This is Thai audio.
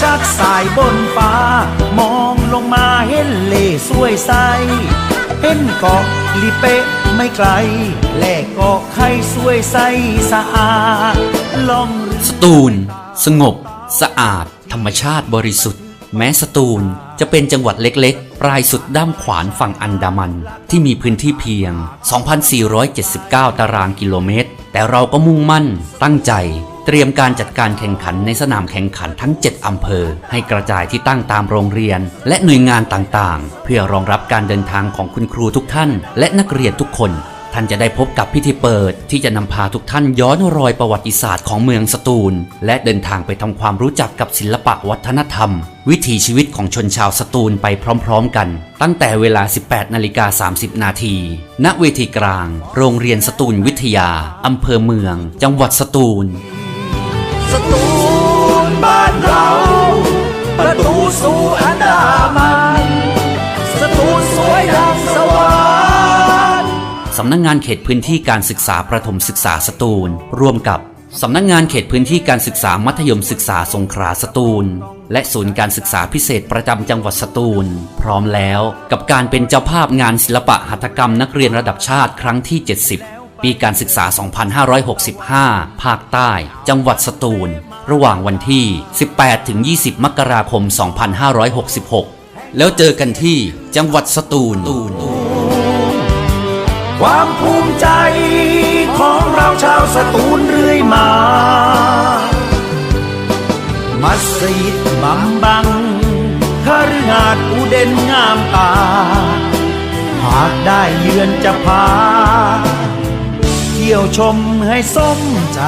ชักสายบนฟ้า มองลงมาเห็นเลสวยใส เห็นเกาะลิเปะไม่ไกล แลกเกาะไข่สวยใสสะอาดลองสตูล สงบ สะอาด ธรรมชาติบริสุทธิ์ แม้สตูลจะเป็นจังหวัดเล็กๆ ปลายสุดด้ามขวานฝั่งอันดามัน ที่มีพื้นที่เพียง 2,479 ตารางกิโลเมตร แต่เราก็มุ่งมั่นตั้งใจ เตรียมการจัดการแข่งขันในสนามแข่งขันทั้ง 7 อำเภอ ให้กระจายที่ตั้งตามโรงเรียน และหน่วยงานต่างๆ เพื่อรองรับการเดินทางของคุณครูทุกท่าน และนักเรียนทุกคน ท่านจะได้พบกับพิธีเปิด ที่จะนำพาทุกท่านย้อนรอยประวัติศาสตร์ของเมืองสตูล และเดินทางไปทำความรู้จักกับศิลปะวัฒนธรรม วิถีชีวิตของชนชาวสตูลไปพร้อมๆ กัน ตั้งแต่เวลา 18 นาฬิกา 30 นาที ณ เวทีกลาง โรงเรียนสตูลวิทยาอำเภอเมือง จังหวัดสตูล สู่อันดามันสตูสวยดังสวรรค์สำนักงานเขตพื้นที่การศึกษาประถมศึกษาสตูล ร่วมกับสำนักงานเขตพื้นที่การศึกษามัธยมศึกษาสงขลาสตูล และศูนย์การศึกษาพิเศษประจำจังหวัดสตูล พร้อมแล้วกับการเป็นเจ้าภาพงานศิลปะหัตถกรรมนักเรียนระดับชาติครั้งที่ 70 ปีการศึกษา 2565 ภาคใต้ จังหวัดสตูล ระหว่างวันที่ 18-20 มกราคม 2566 แล้วเจอกันที่จังหวัดสตูล ความภูมิใจของเราชาวสตูลเรื่อยมา มัสยิดบัมบังคฤหาสน์อุเด่นงามตา หากได้เยือนจะพา ที่ยวชมให้สมใจ